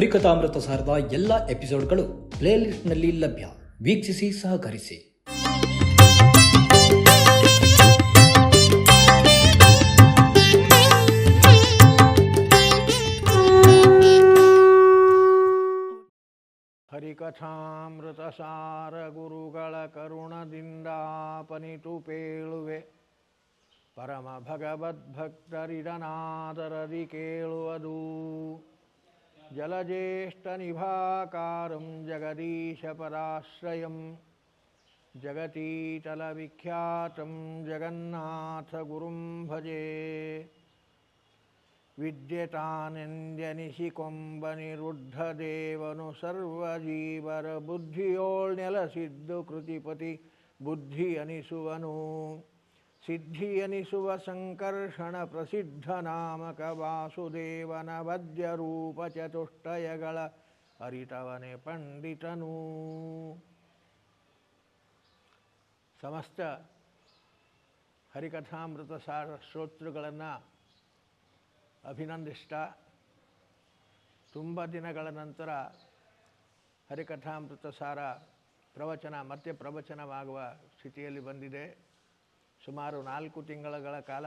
ಹರಿಕಥಾಮೃತ ಸಾರದ ಎಲ್ಲ ಎಪಿಸೋಡ್ಗಳು ಪ್ಲೇಲಿಸ್ಟ್ನಲ್ಲಿ ಲಭ್ಯ. ವೀಕ್ಷಿಸಿ, ಸಹಕರಿಸಿ. ಹರಿಕಥಾಮೃತ ಸಾರ ಗುರುಗಳ ಕರುಣದಿಂದಾಪನಿತು ಪೇಳುವೆ. ಪರಮ ಭಗವದ್ಭಕ್ತರಿದನಾದರದಿ ಕೇಳುವುದು. जलज्येष्ठनिभाकारं जगदीशपराश्रयं जगतीतलविख्यातं जगन्नाथगुरुं भजे। विद्यतानिन्द्यनिशिकुम्बनिरुद्धदेवनु सर्वजीवरबुद्धियोऽन्यलसिद्धकृतिपति बुद्धि अनिसुवनु ವಿದ್ಯೆತಾನೆಂದ್ಯನಿಸಿಕೊಂಬನಿರುದ್ಧ ದೇವನು ಸರ್ವಜೀವರ ಬುದ್ಧಿಯೋಳ್ ನೆಲಸಿದ್ದು ಕೃತಿಪತಿ ಬುದ್ಧಿ ಅನಿಸುವನು ಸಿದ್ಧಿ ಅನಿಸುವ ಸಂಕರ್ಷಣ ಪ್ರಸಿದ್ಧ ನಾಮಕ ವಾಸುದೇವನ ವದ್ಯ ರೂಪ ಚತುಷ್ಟಯಗಳ ಅರಿತವನೇ ಪಂಡಿತನು. ಸಮಸ್ತ ಹರಿಕಥಾಮೃತ ಸಾರ ಶ್ರೋತೃಗಳನ್ನು ಅಭಿನಂದಿಸ್ತಾ ತುಂಬ ದಿನಗಳ ನಂತರ ಹರಿಕಥಾಮೃತ ಸಾರ ಪ್ರವಚನ ಮತ್ತೆ ಪ್ರವಚನವಾಗುವ ಸ್ಥಿತಿಯಲ್ಲಿ ಬಂದಿದೆ. ಸುಮಾರು ನಾಲ್ಕು ತಿಂಗಳುಗಳ ಕಾಲ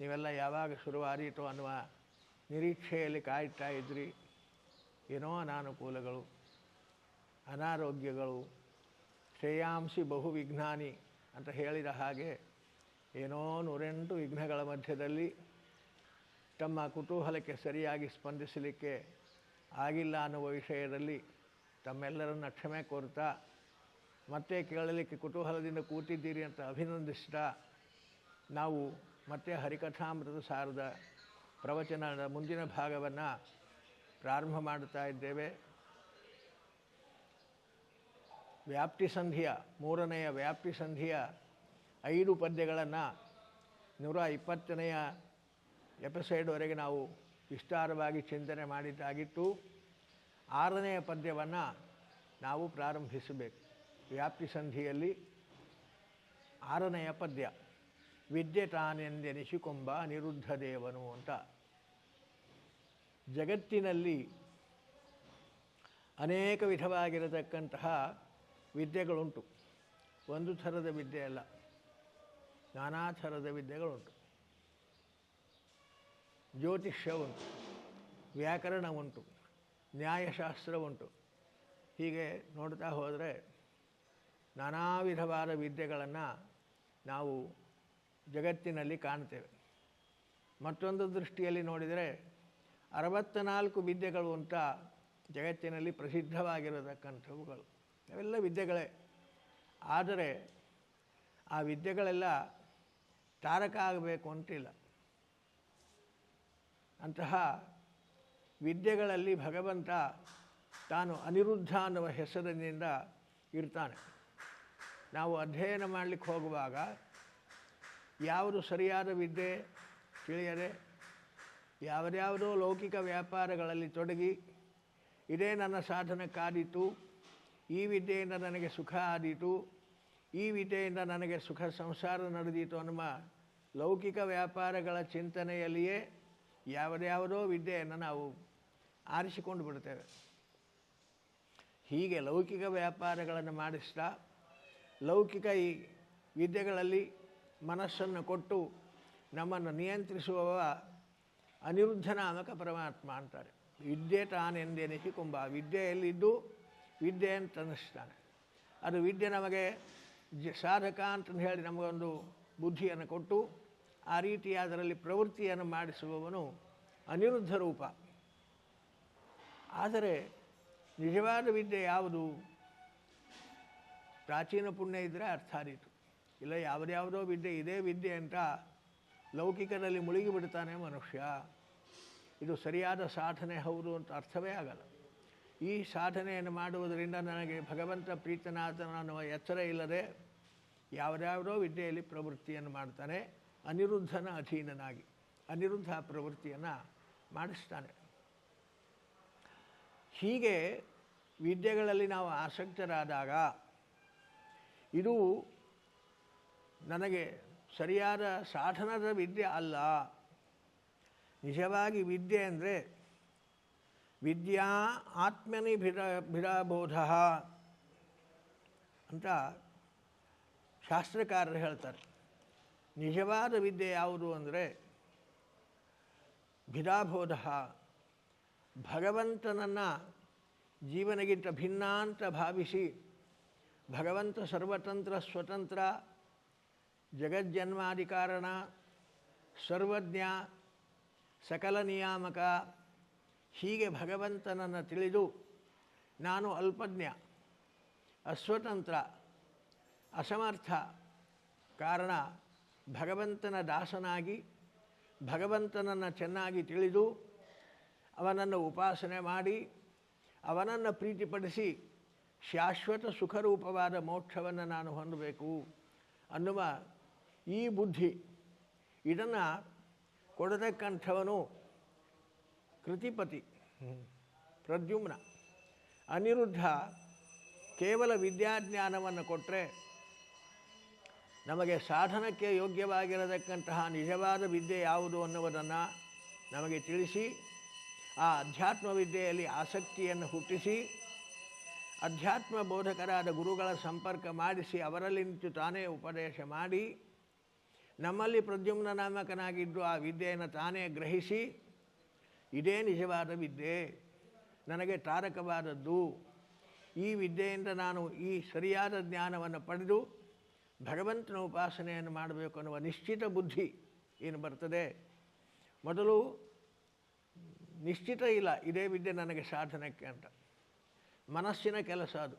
ನೀವೆಲ್ಲ ಯಾವಾಗ ಶುರುವಾದೀತು ಅನ್ನುವ ನಿರೀಕ್ಷೆಯಲ್ಲಿ ಕಾಯ್ತಾ ಇದ್ರಿ. ಏನೋ ಅನಾನುಕೂಲಗಳು, ಅನಾರೋಗ್ಯಗಳು ಶ್ರೇಯಾಂಸಿ ಬಹು ವಿಘ್ನಾನಿ ಅಂತ ಹೇಳಿದ ಹಾಗೆ ಏನೋ ನೂರೆಂಟು ವಿಘ್ನಗಳ ಮಧ್ಯದಲ್ಲಿ ತಮ್ಮ ಕುತೂಹಲಕ್ಕೆ ಸರಿಯಾಗಿ ಸ್ಪಂದಿಸಲಿಕ್ಕೆ ಆಗಿಲ್ಲ ಅನ್ನುವ ವಿಷಯದಲ್ಲಿ ತಮ್ಮೆಲ್ಲರನ್ನ ಕ್ಷಮೆ ಕೋರ್ತಾ ಮತ್ತೆ ಕೇಳಲಿಕ್ಕೆ ಕುತೂಹಲದಿಂದ ಕೂತಿದ್ದೀರಿ ಅಂತ ಅಭಿನಂದಿಸ್ತಾ ನಾವು ಮತ್ತೆ ಹರಿಕಥಾಮೃತ ಸಾರದ ಪ್ರವಚನದ ಮುಂದಿನ ಭಾಗವನ್ನು ಪ್ರಾರಂಭ ಮಾಡುತ್ತಾ ಇದ್ದೇವೆ. ವ್ಯಾಪ್ತಿ ಸಂಧಿಯ, ಮೂರನೆಯ ವ್ಯಾಪ್ತಿ ಸಂಧಿಯ ಐದು ಪದ್ಯಗಳನ್ನು ನೂರ ಇಪ್ಪತ್ತನೆಯ ಎಪಿಸೈಡ್ವರೆಗೆ ನಾವು ವಿಸ್ತಾರವಾಗಿ ಚಿಂತನೆ ಮಾಡಿದ್ದಾಗಿತ್ತು. ಆರನೆಯ ಪದ್ಯವನ್ನು ನಾವು ಪ್ರಾರಂಭಿಸಬೇಕು. ವ್ಯಾಪ್ತಿ ಸಂಧಿಯಲ್ಲಿ ಆರನೆಯ ಪದ್ಯ. ವಿದ್ಯೆ ತಾನೆಂದೆನಿಸಿಕೊಂಬ ನಿರುದ್ಧ ದೇವನು ಅಂತ. ಜಗತ್ತಿನಲ್ಲಿ ಅನೇಕ ವಿಧವಾಗಿರತಕ್ಕಂತಹ ವಿದ್ಯೆಗಳುಂಟು. ಒಂದು ಥರದ ವಿದ್ಯೆ ಅಲ್ಲ, ನಾನಾ ಥರದ ವಿದ್ಯೆಗಳುಂಟು. ಜ್ಯೋತಿಷ್ಯ ಉಂಟು ವ್ಯಾಕರಣ ಉಂಟು ನ್ಯಾಯಶಾಸ್ತ್ರ ಉಂಟು ಹೀಗೆ ನೋಡ್ತಾ ಹೋದರೆ ನಾನಾ ವಿಧವಾದ ವಿದ್ಯೆಗಳನ್ನು ನಾವು ಜಗತ್ತಿನಲ್ಲಿ ಕಾಣ್ತೇವೆ ಮತ್ತೊಂದು ದೃಷ್ಟಿಯಲ್ಲಿ ನೋಡಿದರೆ ಅರವತ್ತ್ನಾಲ್ಕು ವಿದ್ಯೆಗಳು ಅಂತ ಜಗತ್ತಿನಲ್ಲಿ ಪ್ರಸಿದ್ಧವಾಗಿರತಕ್ಕಂಥವುಗಳು. ಅವೆಲ್ಲ ವಿದ್ಯೆಗಳೇ. ಆದರೆ ಆ ವಿದ್ಯೆಗಳೆಲ್ಲ ತಾರಕ ಆಗಬೇಕು ಅಂತಿಲ್ಲ. ಅಂತಹ ವಿದ್ಯೆಗಳಲ್ಲಿ ಭಗವಂತ ತಾನು ಅನಿರುದ್ಧ ಅನ್ನುವ ಹೆಸರಿನಿಂದ ಇರ್ತಾನೆ. ನಾವು ಅಧ್ಯಯನ ಮಾಡಲಿಕ್ಕೆ ಹೋಗುವಾಗ ಯಾವುದು ಸರಿಯಾದ ವಿದ್ಯೆ ತಿಳಿಯದೆ ಯಾವುದ್ಯಾವುದೋ ಲೌಕಿಕ ವ್ಯಾಪಾರಗಳಲ್ಲಿ ತೊಡಗಿ ಇದೇ ನನ್ನ ಸಾಧನಕ್ಕಾದೀತು ಈ ವಿದ್ಯೆಯಿಂದ ನನಗೆ ಸುಖ ಆದೀತು, ಈ ವಿದ್ಯೆಯಿಂದ ನನಗೆ ಸುಖ ಸಂಸಾರ ನಡೆದೀತು ಅನ್ನುವ ಲೌಕಿಕ ವ್ಯಾಪಾರಗಳ ಚಿಂತನೆಯಲ್ಲಿಯೇ ಯಾವುದ್ಯಾವುದೋ ವಿದ್ಯೆಯನ್ನು ನಾವು ಆರಿಸಿಕೊಂಡು ಬಿಡ್ತೇವೆ ಹೀಗೆ ಲೌಕಿಕ ವ್ಯಾಪಾರಗಳನ್ನು ಮಾಡಿಸ್ತಾ ಲೌಕಿಕ ಈ ವಿದ್ಯೆಗಳಲ್ಲಿ ಮನಸ್ಸನ್ನು ಕೊಟ್ಟು ನಮ್ಮನ್ನು ನಿಯಂತ್ರಿಸುವವ ಅನಿರುದ್ಧ ನಾಮಕ ಪರಮಾತ್ಮ ಅಂತಾರೆ. ವಿದ್ಯೆ ತಾನೆಂದೆನಿಸಿಕೊಂಬ ವಿದ್ಯೆಯಲ್ಲಿದ್ದು ವಿದ್ಯೆ ಅಂತ ಅನ್ನಿಸ್ತಾನೆ ಅದು ವಿದ್ಯೆ ನಮಗೆ ಜ ಸಾಧಕ ಅಂತ ಹೇಳಿ ನಮಗೊಂದು ಬುದ್ಧಿಯನ್ನು ಕೊಟ್ಟು, ಆ ರೀತಿ ಅದರಲ್ಲಿ ಪ್ರವೃತ್ತಿಯನ್ನು ಮಾಡಿಸುವವನು ಅನಿರುದ್ಧ ರೂಪ. ಆದರೆ ನಿಜವಾದ ವಿದ್ಯೆ ಯಾವುದು? ಪ್ರಾಚೀನ ಪುಣ್ಯ ಇದ್ದರೆ ಅರ್ಥ ಆದೀತು. ಇಲ್ಲ, ಯಾವುದ್ಯಾವುದೋ ವಿದ್ಯೆ, ಇದೇ ವಿದ್ಯೆ ಅಂತ ಲೌಕಿಕದಲ್ಲಿ ಮುಳುಗಿಬಿಡ್ತಾನೆ ಮನುಷ್ಯ. ಇದು ಸರಿಯಾದ ಸಾಧನೆ ಹೌದು ಅಂತ ಅರ್ಥವೇ ಆಗಲ್ಲ. ಈ ಸಾಧನೆಯನ್ನು ಮಾಡುವುದರಿಂದ ನನಗೆ ಭಗವಂತ ಪ್ರೀತನಾಥನ ಅನ್ನುವ ಎಚ್ಚರ ಇಲ್ಲದೆ ಯಾವುದ್ಯಾವುದೋ ವಿದ್ಯೆಯಲ್ಲಿ ಪ್ರವೃತ್ತಿಯನ್ನು ಮಾಡ್ತಾನೆ, ಅನಿರುದ್ಧನ ಅಧೀನನಾಗಿ ಅನಿರುದ್ಧ ಪ್ರವೃತ್ತಿಯನ್ನು ಮಾಡಿಸ್ತಾನೆ. ಹೀಗೆ ವಿದ್ಯೆಗಳಲ್ಲಿ ನಾವು ಆಸಕ್ತರಾದಾಗ ಇದು ನನಗೆ ಸರಿಯಾದ ಸಾಧನದ ವಿದ್ಯೆ ಅಲ್ಲ. ನಿಜವಾಗಿ ವಿದ್ಯೆ ಅಂದರೆ ವಿದ್ಯಾ ಆತ್ಮನಿ ಭಿರ ಭಿರಬೋಧ ಅಂತ ಶಾಸ್ತ್ರಕಾರರು ಹೇಳ್ತಾರೆ. ನಿಜವಾದ ವಿದ್ಯೆ ಯಾವುದು ಅಂದರೆ ಭಿದಾಬೋಧ ಭಗವಂತನನ್ನು ಜೀವನಗಿಂತ ಭಿನ್ನ ಅಂತ ಭಾವಿಸಿ ಭಗವಂತ ಸರ್ವತಂತ್ರ, ಸ್ವತಂತ್ರ, ಜಗಜ್ಜನ್ಮಾಧಿಕಾರಣ, ಸರ್ವಜ್ಞ, ಸಕಲ ನಿಯಾಮಕ, ಹೀಗೆ ಭಗವಂತನನ್ನು ತಿಳಿದು ನಾನು ಅಲ್ಪಜ್ಞ, ಅಸ್ವತಂತ್ರ, ಅಸಮರ್ಥ ಕಾರಣ ಭಗವಂತನ ದಾಸನಾಗಿ, ಭಗವಂತನನ್ನು ಚೆನ್ನಾಗಿ ತಿಳಿದು ಅವನನ್ನು ಉಪಾಸನೆ ಮಾಡಿ, ಅವನನ್ನು ಪ್ರೀತಿಪಡಿಸಿ ಶಾಶ್ವತ ಸುಖರೂಪವಾದ ಮೋಕ್ಷವನ್ನು ನಾನು ಹೊಂದಬೇಕು ಅನ್ನುವ ಈ ಬುದ್ಧಿ, ಇದನ್ನು ಕೊಡತಕ್ಕಂಥವನು ಕೃತಿಪತಿ, ಪ್ರದ್ಯುಮ್ನ. ಅನಿರುದ್ಧ ಕೇವಲ ವಿದ್ಯಾಜ್ಞಾನವನ್ನು ಕೊಟ್ಟರೆ ನಮಗೆ ಸಾಧನಕ್ಕೆ ಯೋಗ್ಯವಾಗಿರತಕ್ಕಂತಹ ನಿಜವಾದ ವಿದ್ಯೆ ಯಾವುದು ಅನ್ನುವುದನ್ನು ನಮಗೆ ತಿಳಿಸಿ, ಆ ಅಧ್ಯಾತ್ಮ ವಿದ್ಯೆಯಲ್ಲಿ ಆಸಕ್ತಿಯನ್ನು ಹುಟ್ಟಿಸಿ ಅಧ್ಯಾತ್ಮ ಬೋಧಕರಾದ ಗುರುಗಳ ಸಂಪರ್ಕ ಮಾಡಿಸಿ ಅವರಲ್ಲಿ ನಿಂತು ತಾನೇ ಉಪದೇಶ ಮಾಡಿ ನಮ್ಮಲ್ಲಿ ಪ್ರದ್ಯುಮ್ನ ನಾಮಕನಾಗಿದ್ದು ಆ ವಿದ್ಯೆಯನ್ನು ತಾನೇ ಗ್ರಹಿಸಿ, ಇದೇ ನಿಜವಾದ ವಿದ್ಯೆ, ನನಗೆ ತಾರಕವಾದದ್ದು. ಈ ವಿದ್ಯೆಯಿಂದ ನಾನು ಈ ಸರಿಯಾದ ಜ್ಞಾನವನ್ನು ಪಡೆದು ಭಗವಂತನ ಉಪಾಸನೆಯನ್ನು ಮಾಡಬೇಕು ಅನ್ನುವ ನಿಶ್ಚಿತ ಬುದ್ಧಿ ಏನು ಬರ್ತದೆ? ಮೊದಲು ನಿಶ್ಚಿತ ಇಲ್ಲ, ಇದೇ ವಿದ್ಯೆ ನನಗೆ ಸಾಧನಕ್ಕೆ ಅಂತ. ಮನಸ್ಸಿನ ಕೆಲಸ ಅದು.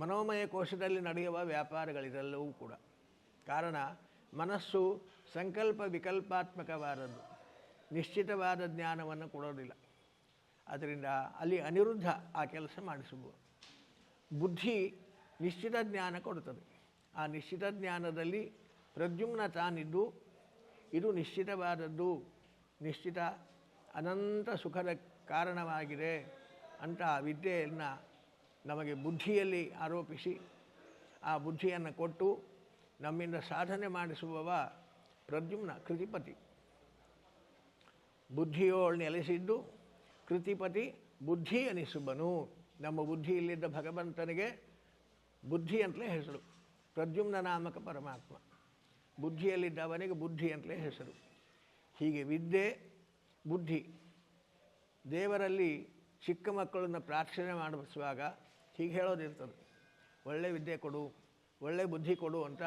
ಮನೋಮಯ ಕೋಶದಲ್ಲಿ ನಡೆಯುವ ವ್ಯಾಪಾರಗಳಿದೆಲ್ಲವೂ ಕೂಡ. ಕಾರಣ, ಮನಸ್ಸು ಸಂಕಲ್ಪ ವಿಕಲ್ಪಾತ್ಮಕವಾದದ್ದು. ನಿಶ್ಚಿತವಾದ ಜ್ಞಾನವನ್ನು ಕೊಡೋದಿಲ್ಲ. ಅದರಿಂದ ಅಲ್ಲಿ ಅನಿರುದ್ಧ ಆ ಕೆಲಸ ಮಾಡಿಸಬಹುದು ಬುದ್ಧಿ ನಿಶ್ಚಿತ ಜ್ಞಾನ ಕೊಡುತ್ತದೆ. ಆ ನಿಶ್ಚಿತ ಜ್ಞಾನದಲ್ಲಿ ಪ್ರದ್ಯುಮ್ನ ತಾನಿದ್ದು ಇದು ನಿಶ್ಚಿತವಾದದ್ದು. ನಿಶ್ಚಿತ ಅನಂತ ಸುಖದ ಕಾರಣವಾಗಿದೆ. ಅಂತ ಆ ವಿದ್ಯೆಯನ್ನು ನಮಗೆ ಬುದ್ಧಿಯಲ್ಲಿ ಆರೋಪಿಸಿ ಆ ಬುದ್ಧಿಯನ್ನು ಕೊಟ್ಟು ನಮ್ಮಿಂದ ಸಾಧನೆ ಮಾಡಿಸುವವ ಪ್ರದ್ಯುಮ್ನ ಕೃತಿಪತಿ. ಬುದ್ಧಿಯೋಳು ನೆಲೆಸಿದ್ದು ಕೃತಿಪತಿ ಬುದ್ಧಿ ಅನಿಸುಬನು ನಮ್ಮ ಬುದ್ಧಿಯಲ್ಲಿದ್ದ ಭಗವಂತನಿಗೆ ಬುದ್ಧಿ ಅಂತಲೇ ಹೆಸರು. ಪ್ರದ್ಯುಮ್ನ ನಾಮಕ ಪರಮಾತ್ಮ. ಬುದ್ಧಿಯಲ್ಲಿದ್ದ ಅವನಿಗೆ ಬುದ್ಧಿ ಅಂತಲೇ ಹೆಸರು. ಹೀಗೆ ವಿದ್ಯೆ, ಬುದ್ಧಿ ದೇವರಲ್ಲಿ ಚಿಕ್ಕ ಮಕ್ಕಳನ್ನು ಪ್ರಾರ್ಥನೆ ಮಾಡಿಸುವಾಗ ಹೀಗೆ ಹೇಳೋದಿರ್ತದೆ ಒಳ್ಳೆ ವಿದ್ಯೆ ಕೊಡು, ಒಳ್ಳೆ ಬುದ್ಧಿ ಕೊಡು ಅಂತ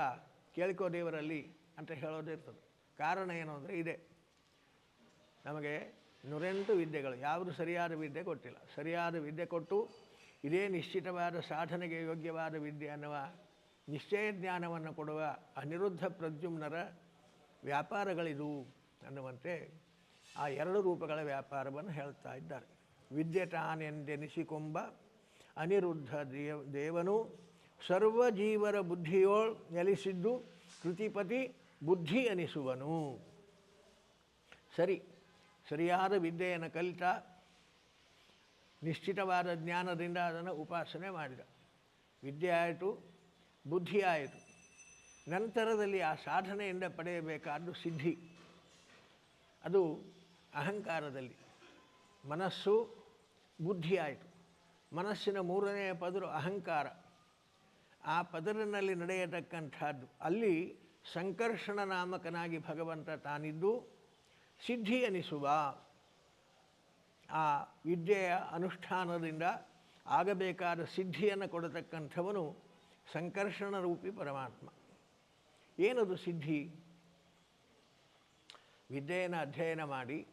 ಕೇಳಿಕೋ ದೇವರಲ್ಲಿ ಅಂತ ಹೇಳೋದಿರ್ತದೆ ಕಾರಣ ಏನು ಅಂದರೆ ಇದೆ. ನಮಗೆ ನೂರೆಂಟು ವಿದ್ಯೆಗಳು, ಯಾವುದು ಸರಿಯಾದ ವಿದ್ಯೆ ಕೊಟ್ಟಿಲ್ಲ. ಸರಿಯಾದ ವಿದ್ಯೆ ಕೊಟ್ಟು ಇದೇ ನಿಶ್ಚಿತವಾದ ಸಾಧನೆಗೆ ಯೋಗ್ಯವಾದ ವಿದ್ಯೆ ಅನ್ನುವ ನಿಶ್ಚಯ ಜ್ಞಾನವನ್ನು ಕೊಡುವ ಅನಿರುದ್ಧ ಪ್ರದ್ಯುಮ್ನರ ವ್ಯಾಪಾರಗಳಿದು ಅನ್ನುವಂತೆ ಆ ಎರಡು ರೂಪಗಳ ವ್ಯಾಪಾರವನ್ನು ಹೇಳ್ತಾ ಇದ್ದಾರೆ. ವಿದ್ಯೆ ತಾನೆಂದೆನಿಸಿಕೊಂಬ ಅನಿರುದ್ಧ ದೇವ, ದೇವನು ಸರ್ವ ಜೀವರ ಬುದ್ಧಿಯೋಳ್ ನೆಲೆಸಿದ್ದು ಕೃತಿಪತಿ ಬುದ್ಧಿ ಅನಿಸುವನು. ಸರಿ, ಸರಿಯಾದ ವಿದ್ಯೆಯನ್ನು ಕಲಿತ ನಿಶ್ಚಿತವಾದ ಜ್ಞಾನದಿಂದ ಅದನ್ನು ಉಪಾಸನೆ ಮಾಡಿದ. ವಿದ್ಯೆ ಆಯಿತು, ಬುದ್ಧಿ ಆಯಿತು. ನಂತರದಲ್ಲಿ ಆ ಸಾಧನೆಯಿಂದ ಪಡೆಯಬೇಕಾದ್ದು ಸಿದ್ಧಿ. ಅದು ಅಹಂಕಾರದಲ್ಲಿ. ಮನಸ್ಸು ಬುದ್ಧಿ ಆಯಿತು. ಮನಸ್ಸಿನ ಮೂರನೆಯ ಪದರು ಅಹಂಕಾರ. ಆ ಪದರಿನಲ್ಲಿ ನಡೆಯತಕ್ಕಂಥದ್ದು, ಅಲ್ಲಿ ಸಂಕರ್ಷಣ ನಾಮಕನಾಗಿ ಭಗವಂತ ತಾನಿದ್ದು ಸಿದ್ಧಿ ಅನಿಸುವ. ಆ ವಿದ್ಯೆಯ ಅನುಷ್ಠಾನದಿಂದ ಆಗಬೇಕಾದ ಸಿದ್ಧಿಯನ್ನು ಕೊಡತಕ್ಕಂಥವನು ಸಂಕರ್ಷಣ ರೂಪಿ ಪರಮಾತ್ಮ. ಏನದು ಸಿದ್ಧಿ? ವಿದ್ಯೆಯನ್ನು ಅಧ್ಯಯನ ಮಾಡಿ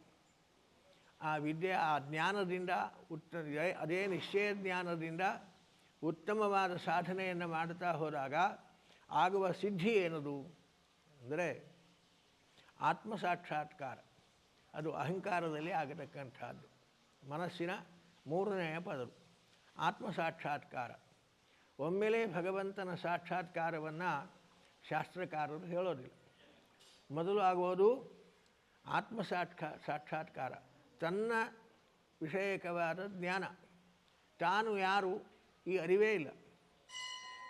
ಆ ವಿದ್ಯೆ, ಆ ಜ್ಞಾನದಿಂದ ಉತ್ತ, ಅದೇ ನಿಶ್ಚಯ ಜ್ಞಾನದಿಂದ ಉತ್ತಮವಾದ ಸಾಧನೆಯನ್ನು ಮಾಡುತ್ತಾ ಹೋದಾಗ ಆಗುವ ಸಿದ್ಧಿ ಏನದು ಅಂದರೆ ಆತ್ಮ ಸಾಕ್ಷಾತ್ಕಾರ ಅದು ಅಹಂಕಾರದಲ್ಲಿ ಆಗತಕ್ಕಂಥದ್ದು. ಮನಸ್ಸಿನ ಮೂರನೆಯ ಪದರು. ಆತ್ಮ ಸಾಕ್ಷಾತ್ಕಾರ ಒಮ್ಮೆಲೇ ಭಗವಂತನ ಸಾಕ್ಷಾತ್ಕಾರವನ್ನು ಶಾಸ್ತ್ರಕಾರರು ಹೇಳೋದಿಲ್ಲ. ಮೊದಲು ಆಗುವುದು ಆತ್ಮ ಸಾಕ್ಷಾ ಸಾಕ್ಷಾತ್ಕಾರ. ತನ್ನ ವಿಷಯಕವಾದ ಜ್ಞಾನ. ತಾನು ಯಾರು ಈ ಅರಿವೇ ಇಲ್ಲ.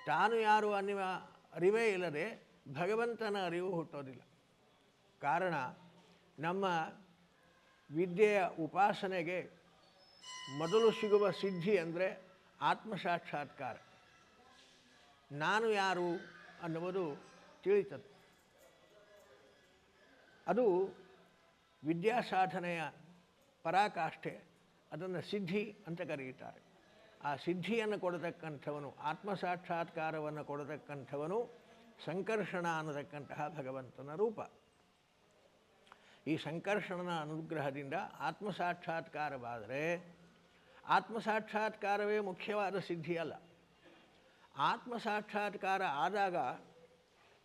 ತಾನು ಯಾರು ಅನ್ನುವ ಅರಿವೇ ಇಲ್ಲದೆ ಭಗವಂತನ ಅರಿವು ಹುಟ್ಟೋದಿಲ್ಲ. ಕಾರಣ ನಮ್ಮ ವಿದ್ಯೆಯ ಉಪಾಸನೆಗೆ ಮೊದಲು ಸಿಗುವ ಸಿದ್ಧಿ ಅಂದರೆ ಆತ್ಮಸಾಕ್ಷಾತ್ಕಾರ. ನಾನು ಯಾರು ಅನ್ನುವುದು ತಿಳಿತದೆ ಅದು ವಿದ್ಯಾಸಾಧನೆಯ ಪರಾಕಾಷ್ಠೆ, ಅದನ್ನು ಸಿದ್ಧಿ ಅಂತ ಕರೆಯುತ್ತಾರೆ. ಆ ಸಿದ್ಧಿಯನ್ನು ಕೊಡತಕ್ಕಂಥವನು, ಆತ್ಮಸಾಕ್ಷಾತ್ಕಾರವನ್ನು ಕೊಡತಕ್ಕಂಥವನು, ಸಂಕರ್ಷಣ ಅನ್ನತಕ್ಕಂತಹ ಭಗವಂತನ ರೂಪ. ಈ ಸಂಕರ್ಷಣನ ಅನುಗ್ರಹದಿಂದ ಆತ್ಮಸಾಕ್ಷಾತ್ಕಾರವಾದರೆ, ಆತ್ಮಸಾಕ್ಷಾತ್ಕಾರವೇ ಮುಖ್ಯವಾದ ಸಿದ್ಧಿ ಅಲ್ಲ. ಆತ್ಮಸಾಕ್ಷಾತ್ಕಾರ ಆದಾಗ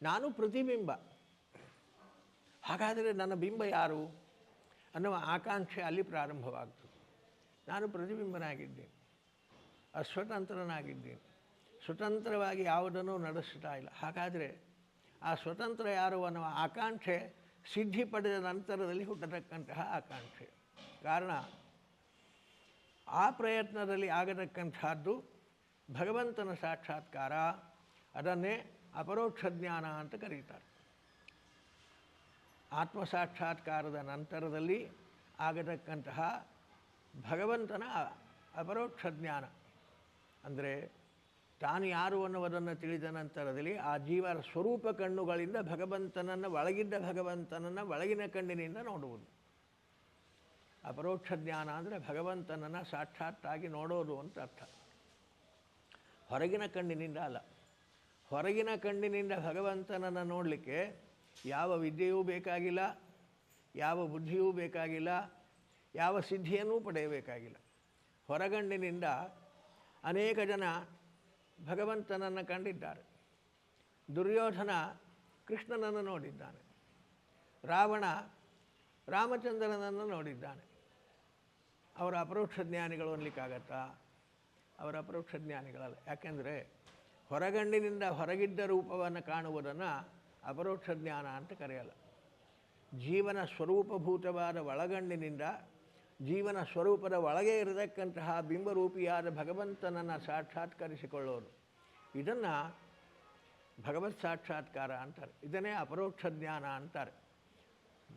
ನಾನು ಪ್ರತಿಬಿಂಬ. ಹಾಗಾದರೆ ನನ್ನ ಬಿಂಬ ಯಾರು? ಅನ್ನುವ ಆಕಾಂಕ್ಷೆ ಅಲ್ಲಿ ಪ್ರಾರಂಭವಾಗ್ತದೆ ನಾನು ಪ್ರತಿಬಿಂಬನಾಗಿದ್ದೇನೆ. ಅಸ್ವತಂತ್ರನಾಗಿದ್ದೇನೆ. ಸ್ವತಂತ್ರವಾಗಿ ಯಾವುದನ್ನು ನಡೆಸ್ತಾ ಇಲ್ಲ. ಹಾಗಾದರೆ ಆ ಸ್ವತಂತ್ರ ಯಾರು ಅನ್ನುವ ಆಕಾಂಕ್ಷೆ ಸಿದ್ಧಿ ಪಡೆದ ನಂತರದಲ್ಲಿ ಹುಟ್ಟತಕ್ಕಂತಹ ಆಕಾಂಕ್ಷೆ. ಕಾರಣ, ಆ ಪ್ರಯತ್ನದಲ್ಲಿ ಆಗತಕ್ಕಂಥದ್ದು ಭಗವಂತನ ಸಾಕ್ಷಾತ್ಕಾರ, ಅದನ್ನೇ ಅಪರೋಕ್ಷ ಜ್ಞಾನ ಅಂತ ಕರೀತಾರೆ. ಆತ್ಮಸಾಕ್ಷಾತ್ಕಾರದ ನಂತರದಲ್ಲಿ ಆಗತಕ್ಕಂತಹ ಭಗವಂತನ ಅಪರೋಕ್ಷ ಜ್ಞಾನ. ಅಂದರೆ ತಾನು ಯಾರು ಅನ್ನುವುದನ್ನು ತಿಳಿದ ನಂತರದಲ್ಲಿ ಆ ಜೀವರ ಸ್ವರೂಪ ಕಣ್ಣುಗಳಿಂದ ಭಗವಂತನನ್ನು, ಒಳಗಿದ್ದ ಭಗವಂತನನ್ನು, ಒಳಗಿನ ಕಣ್ಣಿನಿಂದ ನೋಡುವುದು. ಅಪರೋಕ್ಷ ಜ್ಞಾನ ಅಂದರೆ ಭಗವಂತನನ್ನು ಸಾಕ್ಷಾತ್ತಾಗಿ ನೋಡೋದು ಅಂತ ಅರ್ಥ. ಹೊರಗಿನ ಕಣ್ಣಿನಿಂದ ಅಲ್ಲ. ಹೊರಗಿನ ಕಣ್ಣಿನಿಂದ ಭಗವಂತನನ್ನು ನೋಡಲಿಕ್ಕೆ ಯಾವ ವಿದ್ಯೆಯೂ ಬೇಕಾಗಿಲ್ಲ, ಯಾವ ಬುದ್ಧಿಯೂ ಬೇಕಾಗಿಲ್ಲ, ಯಾವ ಸಿದ್ಧಿಯನ್ನೂ ಪಡೆಯಬೇಕಾಗಿಲ್ಲ. ಹೊರಗಣ್ಣಿನಿಂದ ಅನೇಕ ಜನ ಭಗವಂತನನ್ನು ಕಂಡಿದ್ದಾರೆ. ದುರ್ಯೋಧನ ಕೃಷ್ಣನನ್ನು ನೋಡಿದ್ದಾನೆ. ರಾವಣ ರಾಮಚಂದ್ರನನ್ನು ನೋಡಿದ್ದಾನೆ. ಅವರ ಅಪರೋಕ್ಷ ಜ್ಞಾನಿಗಳು ಅನ್ಲಿಕ್ಕಾಗತ್ತಾ? ಅವರ ಅಪರೋಕ್ಷ ಜ್ಞಾನಿಗಳಲ್ಲ. ಯಾಕೆಂದರೆ ಹೊರಗಣ್ಣಿನಿಂದ ಹೊರಗಿದ್ದ ರೂಪವನ್ನು ಕಾಣುವುದನ್ನು ಅಪರೋಕ್ಷ ಜ್ಞಾನ ಅಂತ ಕರೆಯಲ್ಲ. ಜೀವನ ಸ್ವರೂಪಭೂತವಾದ ಒಳಗಣ್ಣಿನಿಂದ ಜೀವನ ಸ್ವರೂಪದ ಒಳಗೆ ಇರತಕ್ಕಂತಹ ಬಿಂಬರೂಪಿಯಾದ ಭಗವಂತನನ್ನು ಸಾಕ್ಷಾತ್ಕರಿಸಿಕೊಳ್ಳೋದು ಇದನ್ನು ಭಗವತ್ ಸಾಕ್ಷಾತ್ಕಾರ ಅಂತಾರೆ. ಇದನ್ನೇ ಅಪರೋಕ್ಷ ಜ್ಞಾನ ಅಂತಾರೆ.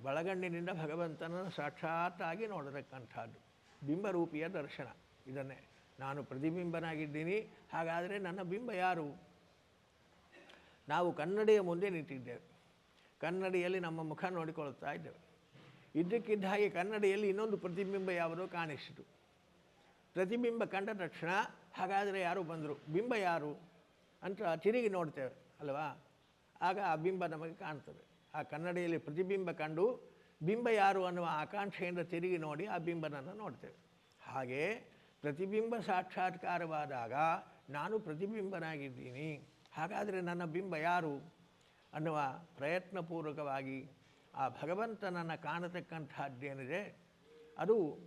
ಒಳಗಣ್ಣಿನಿಂದ ಭಗವಂತನನ್ನು ಸಾಕ್ಷಾತ್ತಾಗಿ ನೋಡತಕ್ಕಂಥದ್ದು. ಬಿಂಬರೂಪಿಯ ದರ್ಶನ. ಇದನ್ನೇ. ನಾನು ಪ್ರತಿಬಿಂಬನಾಗಿದ್ದೀನಿ. ಹಾಗಾದರೆ ನನ್ನ ಬಿಂಬ ಯಾರು? ನಾವು ಕನ್ನಡಿಯ ಮುಂದೆ ನಿಂತಿದ್ದೇವೆ. ಕನ್ನಡಿಯಲ್ಲಿ ನಮ್ಮ ಮುಖ ನೋಡಿಕೊಳ್ಳುತ್ತಾ ಇದ್ದೇವೆ. ಇದ್ದಕ್ಕಿದ್ದ ಹಾಗೆ ಕನ್ನಡಿಯಲ್ಲಿ ಇನ್ನೊಂದು ಪ್ರತಿಬಿಂಬ ಯಾವುದೋ ಕಾಣಿಸಿತು. ಪ್ರತಿಬಿಂಬ ಕಂಡ ತಕ್ಷಣ ಹಾಗಾದರೆ ಯಾರು ಬಂದರು? ಬಿಂಬ ಯಾರು ಅಂತ ತಿರುಗಿ ನೋಡ್ತೇವೆ ಅಲ್ವಾ? ಆಗ ಆ ಬಿಂಬ ನಮಗೆ ಕಾಣ್ತದೆ. ಆ ಕನ್ನಡಿಯಲ್ಲಿ ಪ್ರತಿಬಿಂಬ ಕಂಡು ಬಿಂಬ ಯಾರು ಅನ್ನುವ ಆಕಾಂಕ್ಷೆಯಿಂದ ತಿರುಗಿ ನೋಡಿ ಆ ಬಿಂಬನನ್ನು ನೋಡ್ತೇವೆ. ಹಾಗೆ ಪ್ರತಿಬಿಂಬ ಸಾಕ್ಷಾತ್ಕಾರವಾದಾಗ ನಾನು ಪ್ರತಿಬಿಂಬನಾಗಿದ್ದೀನಿ. ಹಾಗಾದರೆ ನನ್ನ ಬಿಂಬ ಯಾರು ಅನ್ನುವ ಪ್ರಯತ್ನಪೂರ್ವಕವಾಗಿ ಆ ಭಗವಂತನನ್ನು ಕಾಣತಕ್ಕಂಥದ್ದೇನಿದೆ ಅದು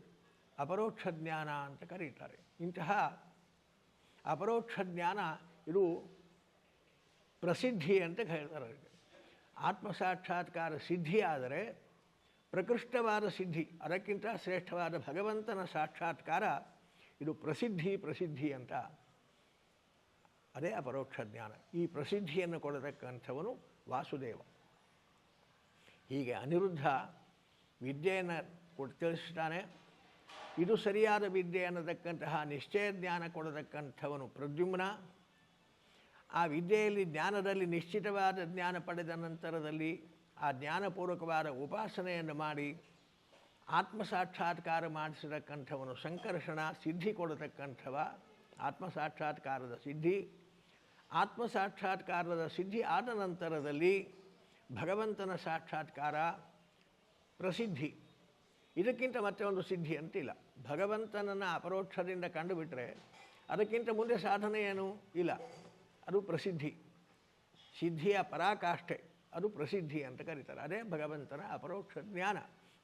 ಅಪರೋಕ್ಷ ಜ್ಞಾನ ಅಂತ ಕರೀತಾರೆ. ಇಂತಹ ಅಪರೋಕ್ಷ ಜ್ಞಾನ ಇದು ಪ್ರಸಿದ್ಧಿ ಅಂತ ಹೇಳ್ತಾರೆ ಆತ್ಮ ಆತ್ಮಸಾಕ್ಷಾತ್ಕಾರ ಸಿದ್ಧಿಯಾದರೆ ಪ್ರಕೃಷ್ಟವಾದ ಸಿದ್ಧಿ, ಅದಕ್ಕಿಂತ ಶ್ರೇಷ್ಠವಾದ ಭಗವಂತನ ಸಾಕ್ಷಾತ್ಕಾರ ಇದು ಪ್ರಸಿದ್ಧಿ ಪ್ರಸಿದ್ಧಿ ಅಂತ ಅದೇ ಅಪರೋಕ್ಷ ಜ್ಞಾನ. ಈ ಪ್ರಸಿದ್ಧಿಯನ್ನು ಕೊಡತಕ್ಕಂಥವನು ವಾಸುದೇವ. ಹೀಗೆ ಅನಿರುದ್ಧ ವಿದ್ಯೆಯನ್ನು ಕೊಟ್ಟು ತಿಳಿಸ್ತಾನೆ. ಇದು ಸರಿಯಾದ ವಿದ್ಯೆ ಅನ್ನತಕ್ಕಂತಹ ನಿಶ್ಚಯ ಜ್ಞಾನ ಕೊಡತಕ್ಕಂಥವನು ಪ್ರದ್ಯುಮ್ನ. ಆ ವಿದ್ಯೆಯಲ್ಲಿ ಜ್ಞಾನದಲ್ಲಿ ನಿಶ್ಚಿತವಾದ ಜ್ಞಾನ ಪಡೆದ ನಂತರದಲ್ಲಿ ಆ ಜ್ಞಾನಪೂರ್ವಕವಾದ ಉಪಾಸನೆಯನ್ನು ಮಾಡಿ ಆತ್ಮಸಾಕ್ಷಾತ್ಕಾರ ಮಾಡಿಸತಕ್ಕಂಥವನು ಸಂಕರ್ಷಣ, ಸಿದ್ಧಿ ಕೊಡತಕ್ಕಂಥವ. ಆತ್ಮಸಾಕ್ಷಾತ್ಕಾರದ ಸಿದ್ಧಿ. ಆತ್ಮ ಸಾಕ್ಷಾತ್ಕಾರದ ಸಿದ್ಧಿ ಆದ ನಂತರದಲ್ಲಿ ಭಗವಂತನ ಸಾಕ್ಷಾತ್ಕಾರ ಪ್ರಸಿದ್ಧಿ. ಇದಕ್ಕಿಂತ ಮತ್ತೆ ಒಂದು ಸಿದ್ಧಿ ಅಂತಿಲ್ಲ. ಭಗವಂತನನ್ನು ಅಪರೋಕ್ಷದಿಂದ ಕಂಡುಬಿಟ್ರೆ ಅದಕ್ಕಿಂತ ಮುಂದೆ ಸಾಧನೆ ಏನು? ಇಲ್ಲ. ಅದು ಪ್ರಸಿದ್ಧಿ. ಸಿದ್ಧಿಯ ಪರಾಕಾಷ್ಠೆ. ಅದು ಪ್ರಸಿದ್ಧಿ ಅಂತ ಕರೀತಾರೆ. ಅದೇ ಭಗವಂತನ ಅಪರೋಕ್ಷ ಜ್ಞಾನ.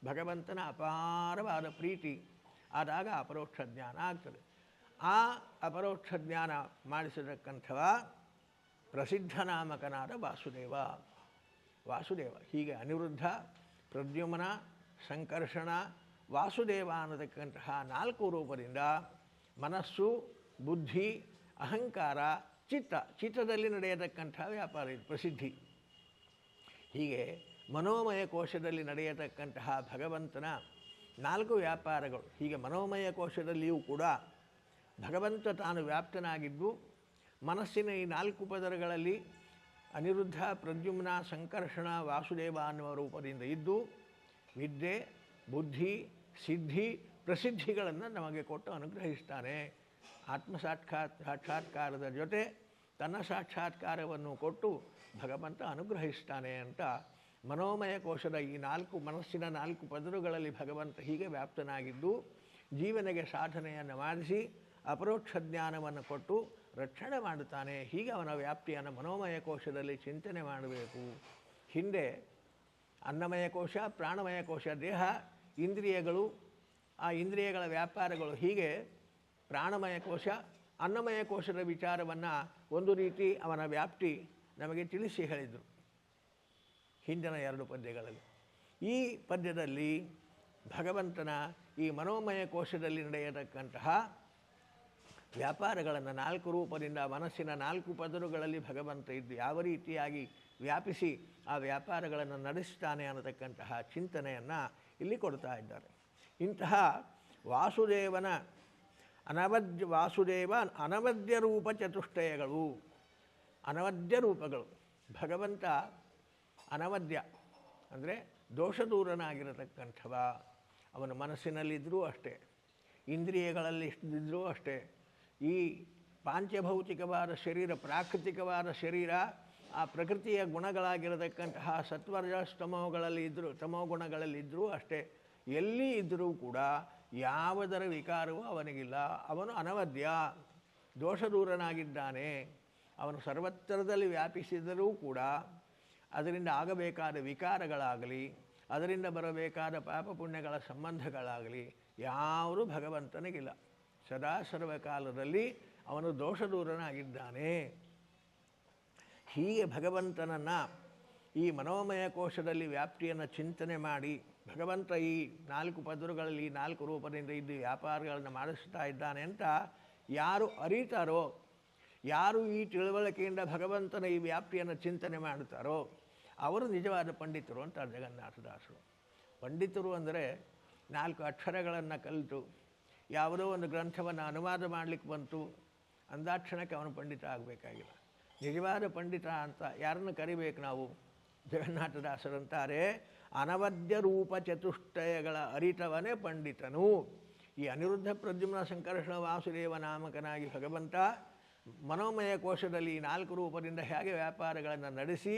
ಭಗವಂತನ ಅಪಾರವಾದ ಪ್ರೀತಿ. ಆದಾಗ ಅಪರೋಕ್ಷ ಜ್ಞಾನ ಆಗ್ತದೆ. ಆ ಅಪರೋಕ್ಷ ಜ್ಞಾನ ಮಾಡಿಸಿದಕ್ಕಂಥ ಪ್ರಸಿದ್ಧ ನಾಮಕನಾದ ವಾಸುದೇವ. ವಾಸುದೇವ ಹೀಗೆ ಅನಿರುದ್ಧ, ಪ್ರದ್ಯುಮನ, ಸಂಕರ್ಷಣ, ವಾಸುದೇವ ಅನ್ನತಕ್ಕಂತಹ ನಾಲ್ಕು ರೂಪದಿಂದ ಮನಸ್ಸು, ಬುದ್ಧಿ, ಅಹಂಕಾರ, ಚಿತ್ತ, ಚಿತ್ತದಲ್ಲಿ ನಡೆಯತಕ್ಕಂಥ ವ್ಯಾಪಾರ ಇದು, ಪ್ರಸಿದ್ಧಿ. ಹೀಗೆ ಮನೋಮಯ ಕೋಶದಲ್ಲಿ ನಡೆಯತಕ್ಕಂತಹ ಭಗವಂತನ ನಾಲ್ಕು ವ್ಯಾಪಾರಗಳು, ಹೀಗೆ ಮನೋಮಯ ಕೋಶದಲ್ಲಿಯೂ ಕೂಡ ಭಗವಂತ ತಾನು ವ್ಯಾಪ್ತನಾಗಿದ್ದು ಮನಸ್ಸಿನ ಈ ನಾಲ್ಕು ಪದರಗಳಲ್ಲಿ ಅನಿರುದ್ಧ, ಪ್ರದ್ಯುಮ್ನ, ಸಂಕರ್ಷಣ, ವಾಸುದೇವ ಅನ್ನುವ ರೂಪದಿಂದ ಇದ್ದು ವಿದ್ಯೆ, ಬುದ್ಧಿ, ಸಿದ್ಧಿ ಪ್ರಸಿದ್ಧಿಗಳನ್ನು ನಮಗೆ ಕೊಟ್ಟು ಅನುಗ್ರಹಿಸ್ತಾನೆ. ಆತ್ಮ ಸಾಕ್ಷಾತ್ ಸಾಕ್ಷಾತ್ಕಾರದ ಜೊತೆ ತನ್ನ ಸಾಕ್ಷಾತ್ಕಾರವನ್ನು ಕೊಟ್ಟು ಭಗವಂತ ಅನುಗ್ರಹಿಸ್ತಾನೆ ಅಂತ ಮನೋಮಯ ಕೋಶದ ಈ ನಾಲ್ಕು ಮನಸ್ಸಿನ ನಾಲ್ಕು ಪದರುಗಳಲ್ಲಿ ಭಗವಂತ ಹೀಗೆ ವ್ಯಾಪ್ತನಾಗಿದ್ದು ಜೀವನಿಗೆ ಸಾಧನೆಯನ್ನು ಮಾಡಿಸಿ ಅಪರೋಕ್ಷ ಜ್ಞಾನವನ್ನು ಕೊಟ್ಟು ರಕ್ಷಣೆ ಮಾಡುತ್ತಾನೆ. ಹೀಗೆ ಅವನ ವ್ಯಾಪ್ತಿಯನ್ನು ಮನೋಮಯ ಕೋಶದಲ್ಲಿ ಚಿಂತನೆ ಮಾಡಬೇಕು. ಹಿಂದೆ ಅನ್ನಮಯ ಕೋಶ ಪ್ರಾಣಮಯ ಕೋಶ ದೇಹ, ಇಂದ್ರಿಯಗಳು, ಆ ಇಂದ್ರಿಯಗಳ ವ್ಯಾಪಾರಗಳು, ಹೀಗೆ ಪ್ರಾಣಮಯ ಕೋಶ ಅನ್ನಮಯ ಕೋಶದ ವಿಚಾರವನ್ನು ಒಂದು ರೀತಿ ಅವನ ವ್ಯಾಪ್ತಿ ನಮಗೆ ತಿಳಿಸಿ ಹೇಳಿದರು ಹಿಂದಿನ ಎರಡು ಪದ್ಯಗಳಲ್ಲಿ. ಈ ಪದ್ಯದಲ್ಲಿ ಭಗವಂತನ ಈ ಮನೋಮಯ ಕೋಶದಲ್ಲಿ ನಡೆಯತಕ್ಕಂತಹ ವ್ಯಾಪಾರಗಳನ್ನು ನಾಲ್ಕು ರೂಪದಿಂದ ಮನಸ್ಸಿನ ನಾಲ್ಕು ಪದರುಗಳಲ್ಲಿ ಭಗವಂತ ಇದ್ದು ಯಾವ ರೀತಿಯಾಗಿ ವ್ಯಾಪಿಸಿ ಆ ವ್ಯಾಪಾರಗಳನ್ನು ನಡೆಸ್ತಾನೆ ಅನ್ನತಕ್ಕಂತಹ ಚಿಂತನೆಯನ್ನು ಇಲ್ಲಿ ಕೊಡ್ತಾ ಇದ್ದಾರೆ. ಇಂತಹ ವಾಸುದೇವನ ಅನವದ್ಯ ವಾಸುದೇವ ಅನವದ್ಯ ರೂಪ ಚತುಷ್ಟಯಗಳು, ಅನವದ್ಯ ರೂಪಗಳು, ಭಗವಂತ ಅನವದ್ಯ ಅಂದರೆ ದೋಷದೂರನಾಗಿರತಕ್ಕಂಥವ. ಅವನ ಮನಸ್ಸಿನಲ್ಲಿದ್ದರೂ ಅಷ್ಟೇ, ಇಂದ್ರಿಯಗಳಲ್ಲಿ ಇದ್ದರೂ ಅಷ್ಟೇ ಈ ಪಾಂಚಭೌತಿಕವಾದ ಶರೀರ, ಪ್ರಾಕೃತಿಕವಾದ ಶರೀರ, ಆ ಪ್ರಕೃತಿಯ ಗುಣಗಳಾಗಿರತಕ್ಕಂತಹ ಸತ್ವರ್ಜ ಸ್ತಮೋಗಳಲ್ಲಿ ಇದ್ದರೂ ತಮೋ ಗುಣಗಳಲ್ಲಿ ಇದ್ದರೂ ಅಷ್ಟೇ, ಎಲ್ಲಿ ಇದ್ದರೂ ಕೂಡ ಯಾವುದರ ವಿಕಾರವೂ ಅವನಿಗಿಲ್ಲ. ಅವನು ಅನವದ್ಯ, ದೋಷದೂರನಾಗಿದ್ದಾನೆ. ಅವನು ಸರ್ವತ್ರದಲ್ಲಿ ವ್ಯಾಪಿಸಿದರೂ ಕೂಡ ಅದರಿಂದ ಆಗಬೇಕಾದ ವಿಕಾರಗಳಾಗಲಿ, ಅದರಿಂದ ಬರಬೇಕಾದ ಪಾಪ ಪುಣ್ಯಗಳ ಸಂಬಂಧಗಳಾಗಲಿ, ಯಾರೂ ಭಗವಂತನಿಗಿಲ್ಲ. ಸದಾ ಸರ್ವಕಾಲದಲ್ಲಿ ಅವನು ದೋಷದೂರನಾಗಿದ್ದಾನೆ. ಹೀಗೆ ಭಗವಂತನನ್ನು ಈ ಮನೋಮಯ ಕೋಶದಲ್ಲಿ ವ್ಯಾಪ್ತಿಯನ್ನು ಚಿಂತನೆ ಮಾಡಿ ಭಗವಂತ ಈ ನಾಲ್ಕು ಪದರುಗಳಲ್ಲಿ ನಾಲ್ಕು ರೂಪದಿಂದ ಇದ್ದು ವ್ಯಾಪಾರಗಳನ್ನು ಮಾಡಿಸ್ತಾ ಇದ್ದಾನೆ ಅಂತ ಯಾರು ಅರಿತಾರೋ, ಯಾರು ಈ ತಿಳುವಳಿಕೆಯಿಂದ ಭಗವಂತನ ಈ ವ್ಯಾಪ್ತಿಯನ್ನು ಚಿಂತನೆ ಮಾಡುತ್ತಾರೋ, ಅವರು ನಿಜವಾದ ಪಂಡಿತರು ಅಂತ ಜಗನ್ನಾಥದಾಸರು ಪಂಡಿತರು ಅಂದರೆ ನಾಲ್ಕು ಅಕ್ಷರಗಳನ್ನು ಕಲಿತು ಯಾವುದೋ ಒಂದು ಗ್ರಂಥವನ್ನು ಅನುವಾದ ಮಾಡಲಿಕ್ಕೆ ಬಂತು, ಅಂದಾಕ್ಷಣಕ್ಕೆ ಅವನು ಪಂಡಿತ ಆಗಬೇಕಾಗಿಲ್ಲ. ನಿಜವಾದ ಪಂಡಿತ ಅಂತ ಯಾರನ್ನು ಕರಿಬೇಕು ನಾವು? ಜಗನ್ನಾಥದಾಸರಂತಾರೆ ಅನವದ್ಯ ರೂಪ ಚತುಷ್ಟಯಗಳ ಅರಿತವನೇ ಪಂಡಿತನು. ಈ ಅನಿರುದ್ಧ ಪ್ರದ್ಯುಮ್ನ ಸಂಕರ್ಷಣ ವಾಸುದೇವ ನಾಮಕನಾಗಿ ಭಗವಂತ ಮನೋಮಯ ಕೋಶದಲ್ಲಿ ಈ ನಾಲ್ಕು ರೂಪದಿಂದ ಹೇಗೆ ವ್ಯಾಪಾರಗಳನ್ನು ನಡೆಸಿ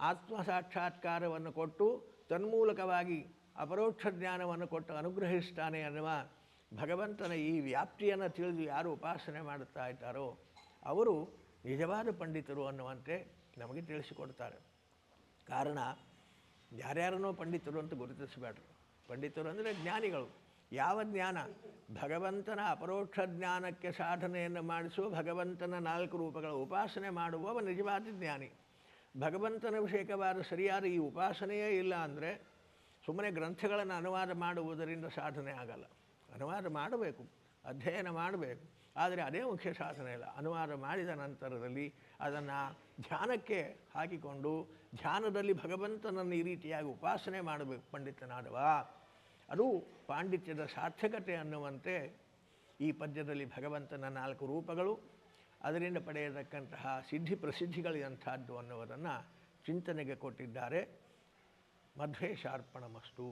ಆತ್ಮ ಸಾಕ್ಷಾತ್ಕಾರವನ್ನು ಕೊಟ್ಟು ತನ್ಮೂಲಕವಾಗಿ ಅಪರೋಕ್ಷ ಜ್ಞಾನವನ್ನು ಕೊಟ್ಟು ಅನುಗ್ರಹಿಸ್ತಾನೆ ಅನ್ನುವ ಭಗವಂತನ ಈ ವ್ಯಾಪ್ತಿಯನ್ನು ತಿಳಿದು ಯಾರು ಉಪಾಸನೆ ಮಾಡುತ್ತಾ ಇದ್ದಾರೋ ಅವರು ನಿಜವಾದ ಪಂಡಿತರು ಅನ್ನುವಂತೆ ನಮಗೆ ತಿಳಿಸಿಕೊಡ್ತಾರೆ. ಕಾರಣ ಯಾರ್ಯಾರನ್ನೋ ಪಂಡಿತರು ಅಂತ ಗುರುತಿಸಬೇಡ್ರು. ಪಂಡಿತರು ಅಂದರೆ ಜ್ಞಾನಿಗಳು. ಯಾವ ಜ್ಞಾನ? ಭಗವಂತನ ಅಪರೋಕ್ಷ ಜ್ಞಾನಕ್ಕೆ ಸಾಧನೆಯನ್ನು ಮಾಡಿಸುವ ಭಗವಂತನ ನಾಲ್ಕು ರೂಪಗಳ ಉಪಾಸನೆ ಮಾಡುವವ ನಿಜವಾದ ಜ್ಞಾನಿ. ಭಗವಂತನ ವಿಷಯಕವಾದ ಸರಿಯಾದ ಈ ಉಪಾಸನೆಯೇ ಇಲ್ಲ ಅಂದರೆ ಸುಮ್ಮನೆ ಗ್ರಂಥಗಳನ್ನು ಅನುವಾದ ಮಾಡುವುದರಿಂದ ಸಾಧನೆ ಆಗಲ್ಲ. ಅನುವಾದ ಮಾಡಬೇಕು, ಅಧ್ಯಯನ ಮಾಡಬೇಕು. ಆದರೆ ಅದೇ ಮುಖ್ಯ ಸಾಧನೆ ಇಲ್ಲ ಅನುವಾದ ಮಾಡಿದ ನಂತರದಲ್ಲಿ ಅದನ್ನು ಧ್ಯಾನಕ್ಕೆ ಹಾಕಿಕೊಂಡು ಧ್ಯಾನದಲ್ಲಿ ಭಗವಂತನನ್ನು ಈ ರೀತಿಯಾಗಿ ಉಪಾಸನೆ ಮಾಡಬೇಕು ಪಂಡಿತನಾದವ. ಅದು ಪಾಂಡಿತ್ಯದ ಸಾರ್ಥಕತೆ ಅನ್ನುವಂತೆ ಈ ಪದ್ಯದಲ್ಲಿ ಭಗವಂತನ ನಾಲ್ಕು ರೂಪಗಳು, ಅದರಿಂದ ಪಡೆಯತಕ್ಕಂತಹ ಸಿದ್ಧಿ ಪ್ರಸಿದ್ಧಿಗಳು ಎಂಥದ್ದು ಅನ್ನುವುದನ್ನು ಚಿಂತನೆಗೆ ಕೊಟ್ಟಿದ್ದಾರೆ. ಮಧ್ವೇಶಾರ್ಪಣ ಮಸ್ತು